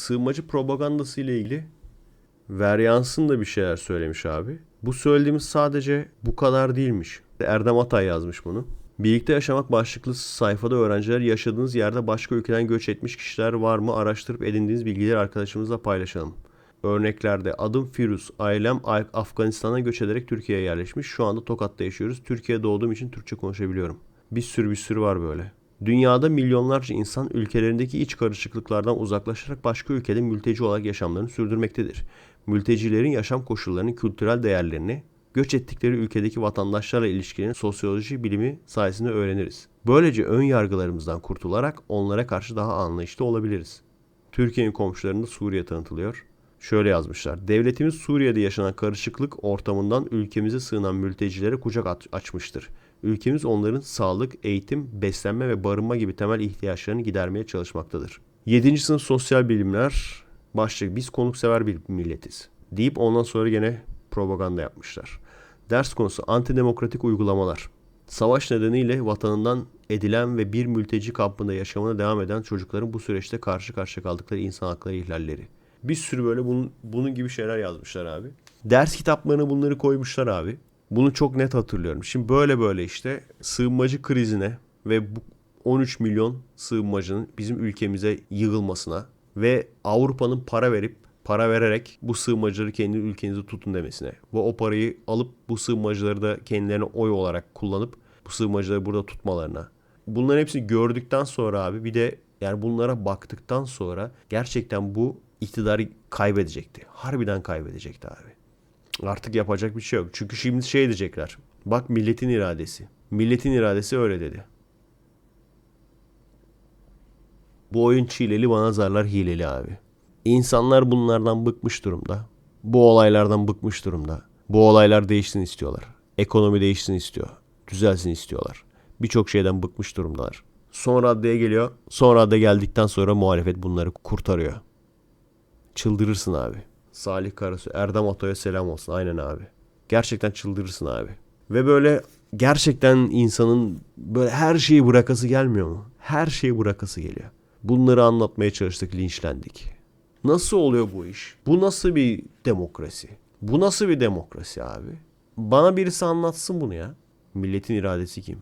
sığınmacı propagandası ile ilgili Veryans'ın da bir şeyler söylemiş abi. Bu söylediğimiz sadece bu kadar değilmiş. Erdem Atay yazmış bunu. Birlikte yaşamak başlıklı sayfada öğrenciler yaşadığınız yerde başka ülkeden göç etmiş kişiler var mı araştırıp edindiğiniz bilgileri arkadaşımızla paylaşalım. Örneklerde adım Firuz, ailem Af- Afganistan'a göç ederek Türkiye'ye yerleşmiş. Şu anda Tokat'ta yaşıyoruz. Türkiye'de doğduğum için Türkçe konuşabiliyorum. Bir sürü bir sürü var böyle. Dünyada milyonlarca insan ülkelerindeki iç karışıklıklardan uzaklaşarak başka ülkede mülteci olarak yaşamlarını sürdürmektedir. Mültecilerin yaşam koşullarını, kültürel değerlerini, göç ettikleri ülkedeki vatandaşlarla ilişkilerini sosyoloji bilimi sayesinde öğreniriz. Böylece ön yargılarımızdan kurtularak onlara karşı daha anlayışlı olabiliriz. Türkiye'nin komşularında Suriye tanıtılıyor. Şöyle yazmışlar. Devletimiz Suriye'de yaşanan karışıklık ortamından ülkemize sığınan mültecilere kucak aç- açmıştır. Ülkemiz onların sağlık, eğitim, beslenme ve barınma gibi temel ihtiyaçlarını gidermeye çalışmaktadır. 7. sınıf sosyal bilimler başlık biz konuksever bir milletiz deyip ondan sonra gene propaganda yapmışlar. Ders konusu antidemokratik uygulamalar. Savaş nedeniyle vatanından edilen ve bir mülteci kampında yaşamına devam eden çocukların bu süreçte karşı karşıya kaldıkları insan hakları ihlalleri. Bir sürü böyle bunun, bunun gibi şeyler yazmışlar abi. Ders kitaplarına bunları koymuşlar abi. Bunu çok net hatırlıyorum. Şimdi böyle böyle işte sığınmacı krizine ve bu 13 milyon sığınmacının bizim ülkemize yığılmasına ve Avrupa'nın para verip para vererek bu sığınmacıları kendi ülkenize tutun demesine ve o parayı alıp bu sığınmacıları da kendilerine oy olarak kullanıp bu sığınmacıları burada tutmalarına. Bunların hepsini gördükten sonra abi bir de yani bunlara baktıktan sonra gerçekten bu iktidarı kaybedecekti. Harbiden kaybedecekti abi. Artık yapacak bir şey yok. Çünkü şimdi şey diyecekler. Bak milletin iradesi. Milletin iradesi öyle dedi. Bu oyun çileli bana zarlar hileli abi. İnsanlar bunlardan bıkmış durumda. Bu olaylardan bıkmış durumda. Bu olaylar değişsin istiyorlar. Ekonomi değişsin istiyor. Düzelsin istiyorlar. Birçok şeyden bıkmış durumdalar. Son raddeye geliyor. Son radde geldikten sonra muhalefet bunları kurtarıyor. Çıldırırsın abi. Salih Karasu, Erdem Ato'ya selam olsun. Aynen abi. Gerçekten çıldırırsın abi. Ve böyle gerçekten insanın böyle her şeyi bırakası gelmiyor mu? Her şeyi bırakası geliyor. Bunları anlatmaya çalıştık, linçlendik. Nasıl oluyor bu iş? Bu nasıl bir demokrasi? Bu nasıl bir demokrasi abi? Bana birisi anlatsın bunu ya. Milletin iradesi kim?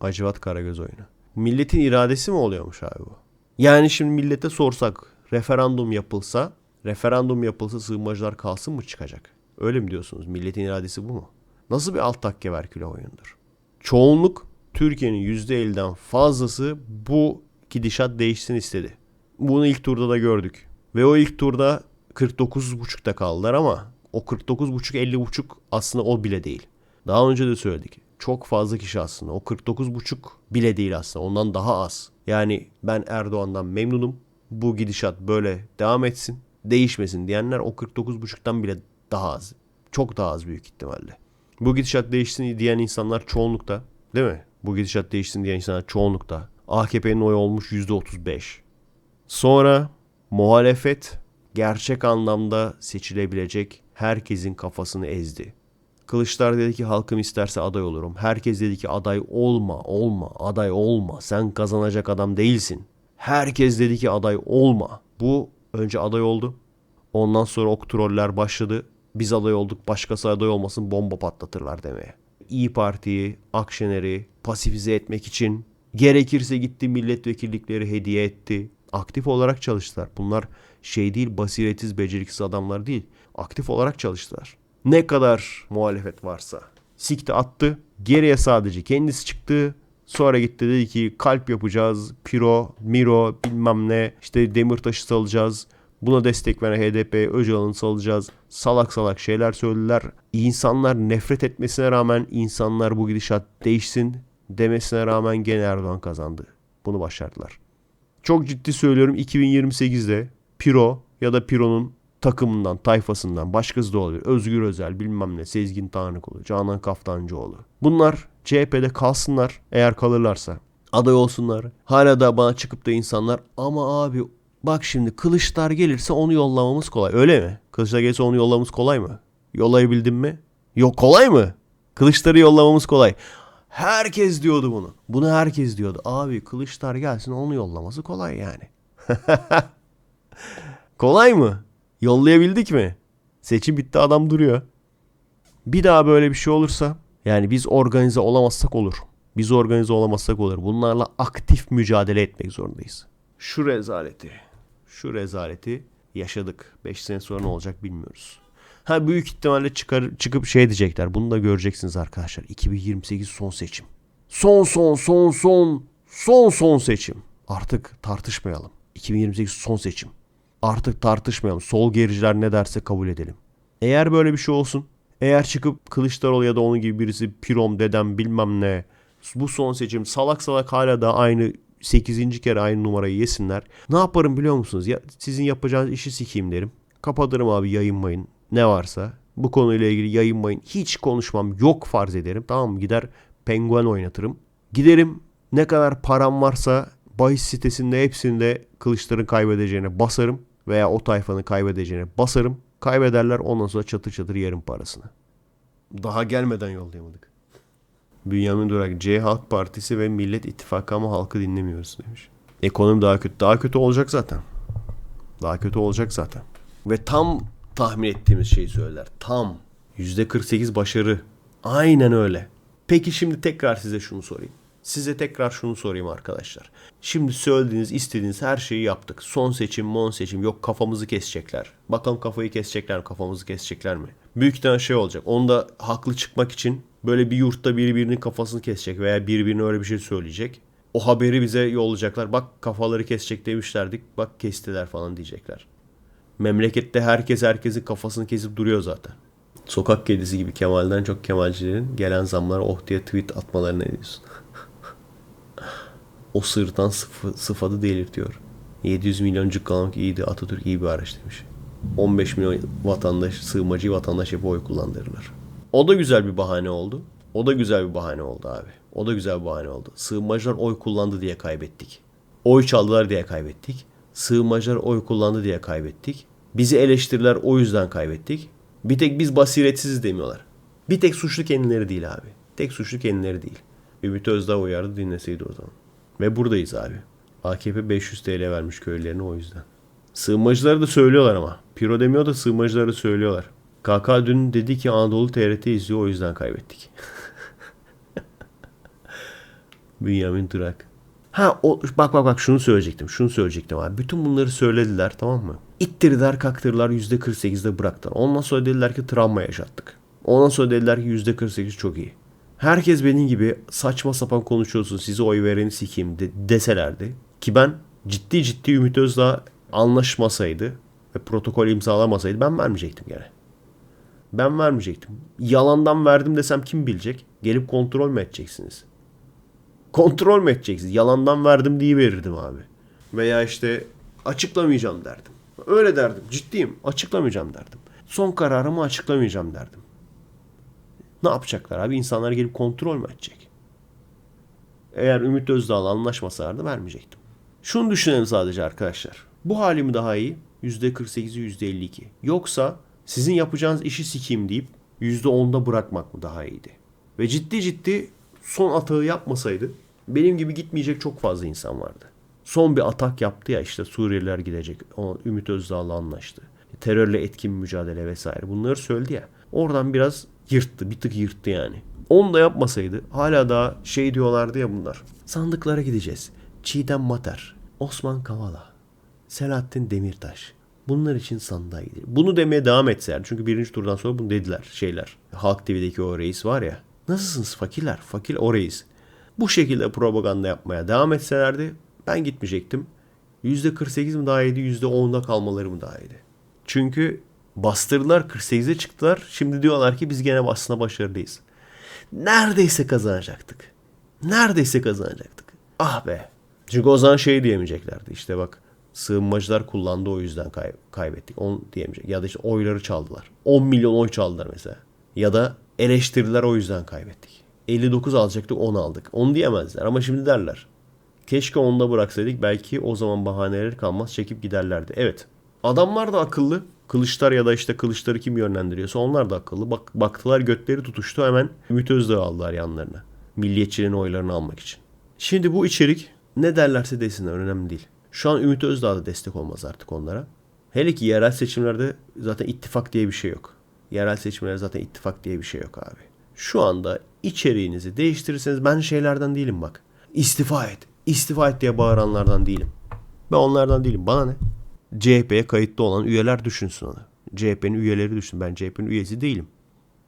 Acıvat Karagöz oyunu. Milletin iradesi mi oluyormuş abi bu? Yani şimdi millete sorsak referandum yapılsa, referandum yapılsa sığınmacılar kalsın mı çıkacak? Öyle mi diyorsunuz? Milletin iradesi bu mu? Nasıl bir alt takke verküle oyundur? Çoğunluk Türkiye'nin %50'den fazlası bu gidişat değişsin istedi. Bunu ilk turda da gördük. Ve o ilk turda 49.5'ta kaldılar ama o 49.5 50.5 aslında o bile değil. Daha önce de söyledik. Çok fazla kişi aslında. O 49.5 bile değil aslında. Ondan daha az. Yani ben Erdoğan'dan memnunum. Bu gidişat böyle devam etsin. Değişmesin diyenler o 49.5'tan bile daha az. Çok daha az büyük ihtimalle. Bu gidişat değişsin diyen insanlar çoğunlukta. Değil mi? Bu gidişat değişsin diyen insanlar çoğunlukta. AKP'nin oyu olmuş %35. Sonra muhalefet gerçek anlamda seçilebilecek herkesin kafasını ezdi. Kılıçlar dedi ki halkım isterse aday olurum. Herkes dedi ki aday olma, olma, aday olma. Sen kazanacak adam değilsin. Herkes dedi ki aday olma. Bu önce aday oldu. Ondan sonra ok troller başladı. Biz aday olduk, başkası aday olmasın bomba patlatırlar demeye. İyi Parti'yi, Akşener'i pasifize etmek için gerekirse gitti milletvekillikleri hediye etti. Aktif olarak çalıştılar. Bunlar şey değil, basiretsiz, beceriksiz adamlar değil. Aktif olarak çalıştılar. Ne kadar muhalefet varsa sikti attı. Geriye sadece kendisi çıktı. Sonra gitti dedi ki kalp yapacağız. Piro, Miro bilmem ne. işte Demirtaş'ı salacağız. Buna destek veren HDP, Öcalan'ı salacağız. Salak salak şeyler söylediler. İnsanlar nefret etmesine rağmen insanlar bu gidişat değişsin demesine rağmen gene Erdoğan kazandı. Bunu başardılar. Çok ciddi söylüyorum 2028'de Piro ya da Piro'nun takımından, tayfasından başkası da olabilir. Özgür Özel, bilmem ne, Sezgin Tanrıkulu, Canan Kaftancıoğlu. Bunlar CHP'de kalsınlar eğer kalırlarsa. Aday olsunlar. Hala da bana çıkıp da insanlar ama abi bak şimdi Kılıçlar gelirse onu yollamamız kolay. Öyle mi? Kılıçlar gelirse onu yollamamız kolay mı? Yollayabildim mi? Yok kolay mı? Kılıçları yollamamız kolay. Herkes diyordu bunu. Bunu herkes diyordu. Abi Kılıçlar gelsin onu yollaması kolay yani. Kolay mı? Yollayabildik mi? Seçim bitti adam duruyor. Bir daha böyle bir şey olursa yani biz organize olamazsak olur. Biz organize olamazsak olur. Bunlarla aktif mücadele etmek zorundayız. Şu rezaleti, şu rezaleti yaşadık. 5 sene sonra ne olacak bilmiyoruz. Ha büyük ihtimalle çıkar, çıkıp şey diyecekler. Bunu da göreceksiniz arkadaşlar. 2028 son seçim. Son son son son son son seçim. Artık tartışmayalım. 2028 son seçim. Artık tartışmayalım. Sol gericiler ne derse kabul edelim. Eğer böyle bir şey olsun. Eğer çıkıp Kılıçdaroğlu ya da onun gibi birisi Pirom dedem bilmem ne. Bu son seçim salak salak hala da aynı 8. kere aynı numarayı yesinler. Ne yaparım biliyor musunuz? Ya, sizin yapacağınız işi sikeyim derim. Kapatırım abi yayınmayın. Ne varsa. Bu konuyla ilgili yayınmayın. Hiç konuşmam. Yok farz ederim. Tamam? Gider penguen oynatırım. Giderim ne kadar param varsa bahis sitesinde hepsinde Kılıçların kaybedeceğine basarım. Veya o tayfanın kaybedeceğine basarım. Kaybederler ondan sonra çatır çatır yerim parasını. Daha gelmeden yollayamadık. Bünyamin Durak, C Halk Partisi ve Millet İttifakı ama halkı dinlemiyoruz demiş. Ekonomi daha kötü. Daha kötü olacak zaten. Daha kötü olacak zaten. Ve tam tahmin ettiğimiz şeyi söyler. Tam. %48 başarı. Aynen öyle. Peki şimdi tekrar size şunu sorayım. Size tekrar şunu sorayım arkadaşlar. Şimdi söylediğiniz, istediğiniz her şeyi yaptık. Son seçim, mon seçim. Yok kafamızı kesecekler. Bakalım kafayı kesecekler mi, kafamızı kesecekler mi? Büyük ihtimal şey olacak. Onda haklı çıkmak için böyle bir yurtta biri birinin kafasını kesecek veya birbirine öyle bir şey söyleyecek. O haberi bize yollayacaklar. Bak kafaları kesecek demişlerdik. Bak kestiler falan diyecekler. Memlekette herkes herkesin kafasını kesip duruyor zaten. Sokak kedisi gibi Kemal'den çok Kemalcilerin gelen zamlara oh diye tweet atmalarını ediyorsun. O sırtan sıfı, sıfatı delirtiyor. 700 milyoncuk kalmak iyiydi. Atatürk iyi bir araç demiş. 15 milyon vatandaş, sığınmacı vatandaş yapı oy kullandırırlar. O da güzel bir bahane oldu. O da güzel bir bahane oldu abi. O da güzel bir bahane oldu. Sığınmacılar oy kullandı diye kaybettik. Oy çaldılar diye kaybettik. Sığınmacılar oy kullandı diye kaybettik. Bizi eleştirdiler o yüzden kaybettik. Bir tek biz basiretsiz demiyorlar. Bir tek suçlu kendileri değil abi. Tek suçlu kendileri değil. Ümit Özdağ uyardı dinleseydi o zaman. Ve buradayız abi. AKP 500 TL vermiş köylülerine o yüzden. Sığınmacıları da söylüyorlar ama. Piro demiyor da sığınmacıları söylüyorlar. KK dün dedi ki Anadolu TRT izliyor o yüzden kaybettik. Bünyamin Durak. Ha o, bak bak bak şunu söyleyecektim. Şunu söyleyecektim abi. Bütün bunları söylediler tamam mı? İttirdiler kaktırdılar %48'de bıraktılar. Ondan sonra dediler ki travma yaşattık. Ondan sonra dediler ki %48 çok iyi. Herkes benim gibi saçma sapan konuşuyorsun size oy vereni sikeyim de, deselerdi. Ki ben ciddi ciddi Ümit Özdağ anlaşmasaydı ve protokol imzalamasaydı ben vermeyecektim gene. Ben vermeyecektim. Yalandan verdim desem kim bilecek? Gelip kontrol mü edeceksiniz? Kontrol mü edeceksiniz? Yalandan verdim diye verirdim abi. Veya işte açıklamayacağım derdim. Öyle derdim. Ciddiyim. Açıklamayacağım derdim. Son kararımı açıklamayacağım derdim. Ne yapacaklar abi? İnsanlar gelip kontrol mü edecek? Eğer Ümit Özdağ'la anlaşmasalardı vermeyecektim. Şunu düşünelim sadece arkadaşlar. Bu halim daha iyi. %48'i %52. Yoksa sizin yapacağınız işi sikeyim deyip %10'da bırakmak mı daha iyiydi? Ve ciddi ciddi son atağı yapmasaydı benim gibi gitmeyecek çok fazla insan vardı. Son bir atak yaptı ya işte Suriyeliler gidecek. Ümit Özdağ'la anlaştı. Terörle etkin mücadele vesaire. Bunları söyledi ya. Oradan biraz yırttı. Bir tık yırttı yani. Onu da yapmasaydı hala daha şey diyorlardı ya bunlar. Sandıklara gideceğiz. Çiğdem Mater, Osman Kavala, Selahattin Demirtaş. Bunlar için sandığa gidiyor. Bunu demeye devam etseler. Çünkü birinci turdan sonra bunu dediler şeyler. Halk TV'deki o reis var ya. Nasılsınız fakirler? Fakir o reis. Bu şekilde propaganda yapmaya devam etselerdi ben gitmeyecektim. %48 mi daha iyiydi, %10'da kalmaları mı daha iyiydi? Çünkü bastırdılar 48'e çıktılar. Şimdi diyorlar ki biz gene aslında başarılıyız. Neredeyse kazanacaktık. Neredeyse kazanacaktık. Ah be. Çünkü o zaman şey diyemeyeceklerdi. İşte bak sığınmacılar kullandı o yüzden kay- kaybettik. On diyemeyecek. Ya da işte oyları çaldılar. 10 milyon oy çaldılar mesela. Ya da eleştirdiler o yüzden kaybettik. 59 alacaktık 10 aldık. Onu diyemezler ama şimdi derler. Keşke onda bıraksaydık belki o zaman bahaneler kalmaz çekip giderlerdi. Evet adamlar da akıllı. Kılıçlar ya da işte kılıçları kim yönlendiriyorsa onlar da akıllı. Bak, baktılar götleri tutuştu hemen Ümit Özdağ aldılar yanlarına. Milliyetçilerin oylarını almak için. Şimdi bu içerik ne derlerse desinler önemli değil. Şu an Ümit Özdağ da destek olmaz artık onlara. Hele ki yerel seçimlerde zaten ittifak diye bir şey yok. Yerel seçimlerde zaten ittifak diye bir şey yok abi. Şu anda içeriğinizi değiştirirseniz ben şeylerden değilim bak. İstifa et, istifa et diye bağıranlardan değilim. Ben onlardan değilim. Bana ne? CHP'ye kayıtlı olan üyeler düşünsün onu. CHP'nin üyeleri düşün. Ben CHP'nin üyesi değilim.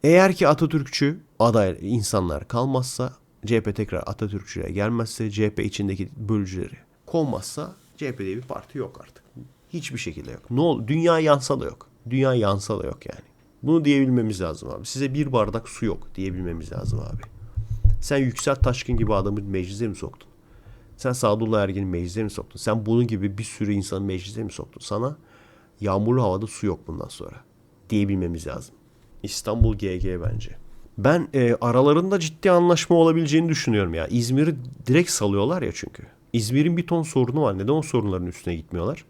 Eğer ki Atatürkçü aday insanlar kalmazsa, CHP tekrar Atatürkçüye gelmezse, CHP içindeki bölücüleri konmazsa CHP diye bir parti yok artık. Hiçbir şekilde yok. Ne ol? Dünya yansa da yok. Dünya yansa da yok yani. Bunu diyebilmemiz lazım abi. Size bir bardak su yok diyebilmemiz lazım abi. Sen Yüksel Taşkın gibi adamı meclise mi soktun? Sen Sadullah Ergin'i meclise mi soktun? Sen bunun gibi bir sürü insanı meclise mi soktun? Sana yağmurlu havada su yok bundan sonra. Diyebilmemiz lazım. İstanbul GG bence. Ben e, aralarında ciddi anlaşma olabileceğini düşünüyorum ya. İzmir'i direkt salıyorlar ya çünkü. İzmir'in bir ton sorunu var. Neden o sorunların üstüne gitmiyorlar?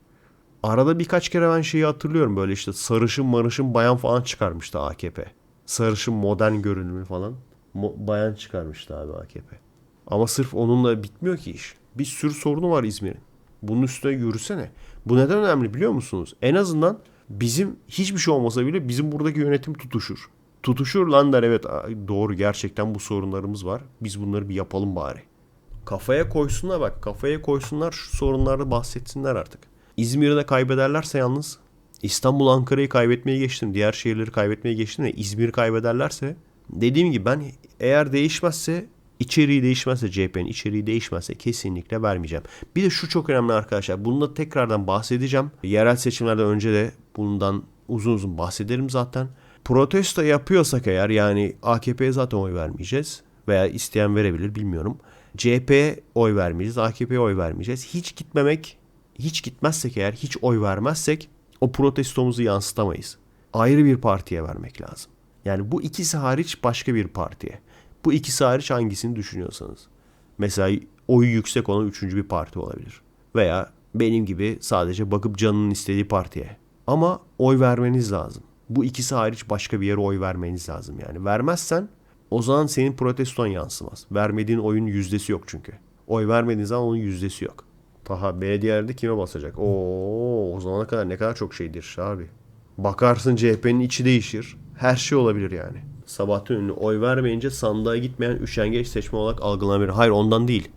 Arada birkaç kere ben şeyi hatırlıyorum böyle işte sarışın marışın bayan falan çıkarmıştı AKP. Sarışın modern görünümü falan mo- bayan çıkarmıştı abi AKP. Ama sırf onunla bitmiyor ki iş. Bir sürü sorunu var İzmir'in. Bunun üstüne yürüsene. Bu neden önemli biliyor musunuz? En azından bizim hiçbir şey olmasa bile bizim buradaki yönetim tutuşur. Tutuşur lan der evet doğru gerçekten bu sorunlarımız var. Biz bunları bir yapalım bari. Kafaya koysunlar bak kafaya koysunlar şu sorunları bahsetsinler artık. İzmir'i de kaybederlerse yalnız İstanbul Ankara'yı kaybetmeye geçtim. Diğer şehirleri kaybetmeye geçtim de İzmir'i kaybederlerse dediğim gibi ben eğer değişmezse içeriği değişmezse CHP'nin içeriği değişmezse kesinlikle vermeyeceğim. Bir de şu çok önemli arkadaşlar. Bunu da tekrardan bahsedeceğim. Yerel seçimlerden önce de bundan uzun uzun bahsederim zaten. Protesto yapıyorsak eğer yani AKP'ye zaten oy vermeyeceğiz. Veya isteyen verebilir bilmiyorum. CHP'ye oy vermeyeceğiz. AKP'ye oy vermeyeceğiz. Hiç gitmemek, hiç gitmezsek eğer, hiç oy vermezsek o protestomuzu yansıtamayız. Ayrı bir partiye vermek lazım. Yani bu ikisi hariç başka bir partiye. Bu ikisi hariç hangisini düşünüyorsanız. Mesela oyu yüksek olan üçüncü bir parti olabilir. Veya benim gibi sadece bakıp canının istediği partiye. Ama oy vermeniz lazım. Bu ikisi hariç başka bir yere oy vermeniz lazım yani. Vermezsen o zaman senin proteston yansımaz. Vermediğin oyun yüzdesi yok çünkü. Oy vermediğin zaman onun yüzdesi yok. Taha belediyelerde kime basacak? Oo, o zamana kadar ne kadar çok şey değişir abi. Bakarsın CHP'nin içi değişir. Her şey olabilir yani. Sabahattin Ünlü oy vermeyince sandığa gitmeyen üşengeç seçme olarak algılanabilir. Hayır ondan değil.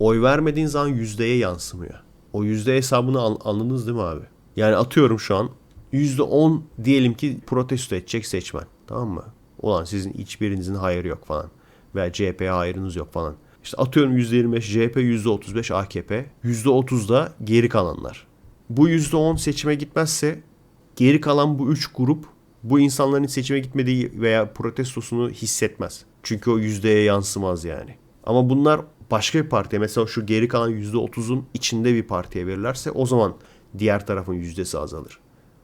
Oy vermediğin zaman yüzdeye yansımıyor. O yüzde hesabını an- anladınız değil mi abi? Yani atıyorum şu an yüzde on diyelim ki protesto edecek seçmen. Tamam mı? Ulan sizin hiçbirinizin hayırı yok falan. Veya CHP'ye hayırınız yok falan. İşte atıyorum %25 CHP, %35 AKP, %30 da geri kalanlar. Bu %10 seçime gitmezse geri kalan bu 3 grup bu insanların seçime gitmediği veya protestosunu hissetmez. Çünkü o yüzdeye yansımaz yani. Ama bunlar başka bir partiye mesela şu geri kalan %30'un içinde bir partiye verirlerse o zaman diğer tarafın yüzdesi azalır.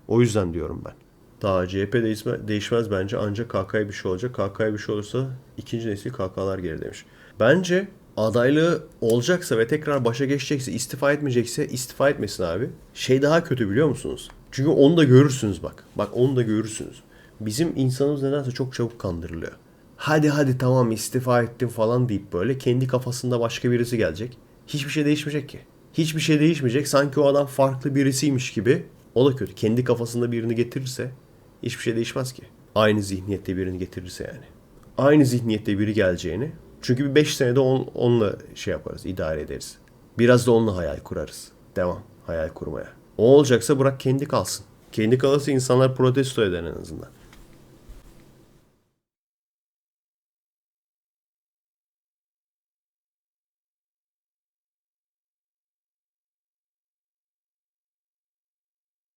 O yüzden diyorum ben. Daha CHP değişme, değişmez bence ancak KK'ya bir şey olacak. KK'ya bir şey olursa ikinci nesil KK'lar geri demiş. Bence adaylığı olacaksa ve tekrar başa geçecekse istifa etmeyecekse istifa etmesin abi. Şey daha kötü biliyor musunuz? Çünkü onu da görürsünüz bak. Bak onu da görürsünüz. Bizim insanımız nedense çok çabuk kandırılıyor. Hadi hadi tamam istifa ettim falan deyip böyle kendi kafasında başka birisi gelecek. Hiçbir şey değişmeyecek ki. Hiçbir şey değişmeyecek. Sanki o adam farklı birisiymiş gibi. O da kötü. Kendi kafasında birini getirirse hiçbir şey değişmez ki. Aynı zihniyette birini getirirse yani. Aynı zihniyette biri geleceğini. Çünkü bir 5 senede on, onunla şey yaparız, idare ederiz. Biraz da onunla hayal kurarız. Devam hayal kurmaya. O olacaksa bırak kendi kalsın. Kendi kalırsa insanlar protesto eder en azından.